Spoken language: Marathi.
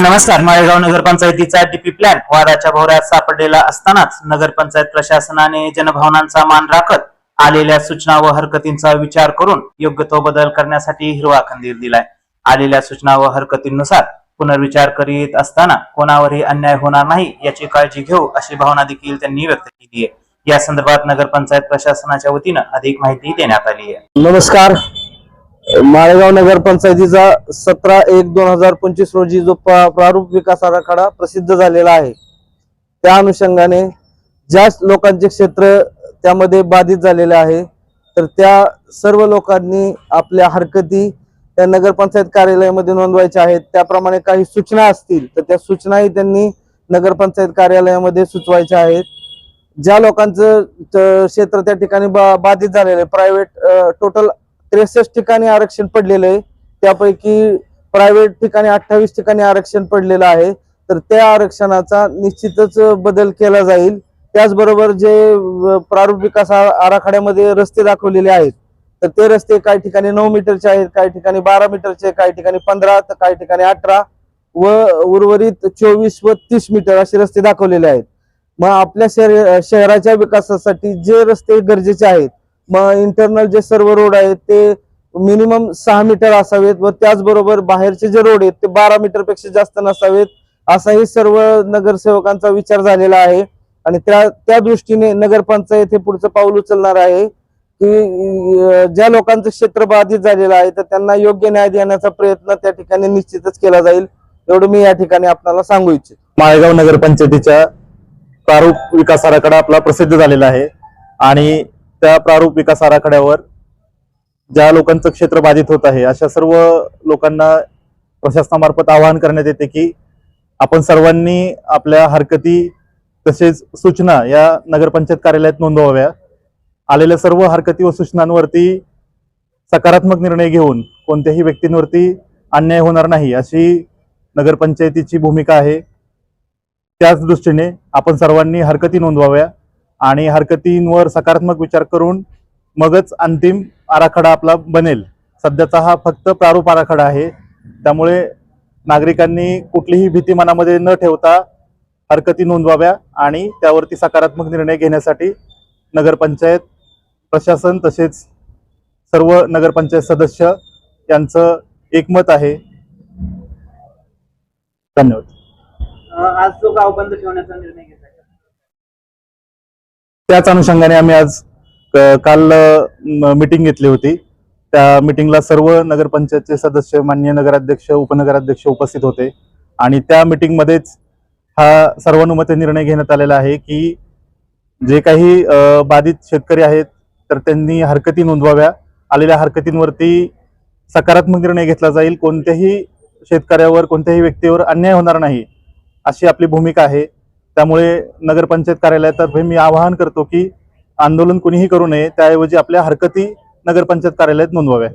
नमस्कार माळेगाव नगरपंचायतीचा डीपी प्लॅन वादाच्या भोवऱ्यात सापडलेला असतानाच नगरपंचायत प्रशासनाने जनभावनांचा मान राखत आलेल्या सूचना व हरकतींचा विचार करून योग्य तो बदल करण्यासाठी हिरवा कंदील दिलाय. आलेल्या सूचना व हरकतींनुसार पुनर्विचार करीत असताना कोणावरही अन्याय होणार नाही याची काळजी घेऊ अशी भावना देखील त्यांनी व्यक्त केली आहे. या संदर्भात नगरपंचायत प्रशासनाच्या वतीनं अधिक माहिती देण्यात आली आहे. नमस्कार माळेगाव नगरपंचायतीचा सतरा एक दोन हजार पंचवीस रोजी जो प्रारूप विकास आराखडा प्रसिद्ध झालेला आहे. त्या अनुषंगाने ज्या लोकांचे क्षेत्र त्यामध्ये बाधित झालेले आहे तर त्या सर्व लोकांनी आपल्या हरकती त्या नगरपंचायत कार्यालयामध्ये नोंदवायच्या आहेत. त्याप्रमाणे काही सूचना असतील तर त्या सूचनाही त्यांनी नगरपंचायत कार्यालयामध्ये सुचवायच्या आहेत. ज्या लोकांचं क्षेत्र त्या ठिकाणी बा- बाधित झालेलं आहे प्रायव्हेट टोटल त्रेसष्ट ठिकाणी आरक्षण पडलेलं आहे. त्यापैकी प्रायव्हेट ठिकाणी अठ्ठावीस ठिकाणी आरक्षण पडलेलं आहे. तर त्या आरक्षणाचा निश्चितच बदल केला जाईल. त्याचबरोबर जे प्रारूप विकास आराखड्यामध्ये रस्ते दाखवलेले आहेत. तर ते रस्ते काही ठिकाणी नऊ मीटरचे आहेत काही ठिकाणी बारा मीटरचे काही ठिकाणी पंधरा तर काही ठिकाणी अठरा व उर्वरित चोवीस व तीस मीटर असे रस्ते दाखवलेले आहेत. मग आपल्या शहर शहराच्या विकासासाठी जे रस्ते गरजेचे आहेत मग इंटरनल जे सर्व रोड आहेत ते मिनिमम सहा मीटर असावेत. व त्याचबरोबर बाहेरचे जे रोड आहेत ते बारा मीटरपेक्षा जास्त नसावेत. असाही सर्व नगरसेवकांचा विचार झालेला आहे. आणि त्या त्या दृष्टीने नगरपंचायत हे पुढचं पाऊल उचलणार आहे की ज्या लोकांचं क्षेत्र बाधित झालेलं आहे तर त्यांना योग्य न्याय देण्याचा प्रयत्न त्या ठिकाणी निश्चितच केला जाईल. एवढं मी या ठिकाणी आपल्याला सांगू इच्छित. माळेगाव नगरपंचायतीच्या प्रारूप विकास आराखडा आपला प्रसिद्ध झालेला आहे. आणि त्या प्रारूप विकास आराखड्यावर ज्या लोकांचं क्षेत्र बाधित होत आहे अशा सर्व लोकांना प्रशासनामार्फत आवाहन करण्यात येते की आपण सर्वांनी आपल्या हरकती तसेच सूचना या नगरपंचायत कार्यालयात नोंदवाव्या. आलेल्या सर्व हरकती व सूचनांवरती सकारात्मक निर्णय घेऊन कोणत्याही व्यक्तींवरती अन्याय होणार नाही अशी नगरपंचायतीची भूमिका आहे. त्याच दृष्टीने आपण सर्वांनी हरकती नोंदवाव्या. आणि हरकतींवर सकारात्मक विचार करून मगच अंतिम आराखडा आपला बनेल. सध्याचा हा फक्त प्रारूप आराखडा आहे. त्यामुळे नागरिकांनी कुठलीही भीती मनामध्ये न ठेवता हरकती नोंदवाव्या आणि त्यावरती सकारात्मक निर्णय घेण्यासाठी नगरपंचायत प्रशासन तसेच सर्व नगरपंचायत सदस्य यांचं एकमत आहे. धन्यवाद. आज तो गाव बंद ठेवण्याचा निर्णय घेतला. त्याच अनुषंगाने आम्ही आज काल मीटिंग घेतली होती. त्या मिटिंगला सर्व नगरपंचायतचे सदस्य मान्य नगराध्यक्ष उपनगराध्यक्ष उपस्थित होते. आणि त्या मिटिंगमध्येच हा सर्वानुमते निर्णय घेण्यात आलेला आहे की जे काही बाधित शेतकरी आहेत तर त्यांनी हरकती नोंदवाव्या. आलेल्या हरकतींवरती सकारात्मक निर्णय घेतला जाईल. कोणत्याही शेतकऱ्यावर कोणत्याही व्यक्तीवर अन्याय होणार नाही अशी आपली भूमिका आहे. त्यामुळे नगरपंचायत कार्यालयातर्फे मी आवाहन करतो की आंदोलन कुणीही करू नये. त्याऐवजी आपल्या हरकती नगरपंचायत कार्यालयात नोंदवाव्या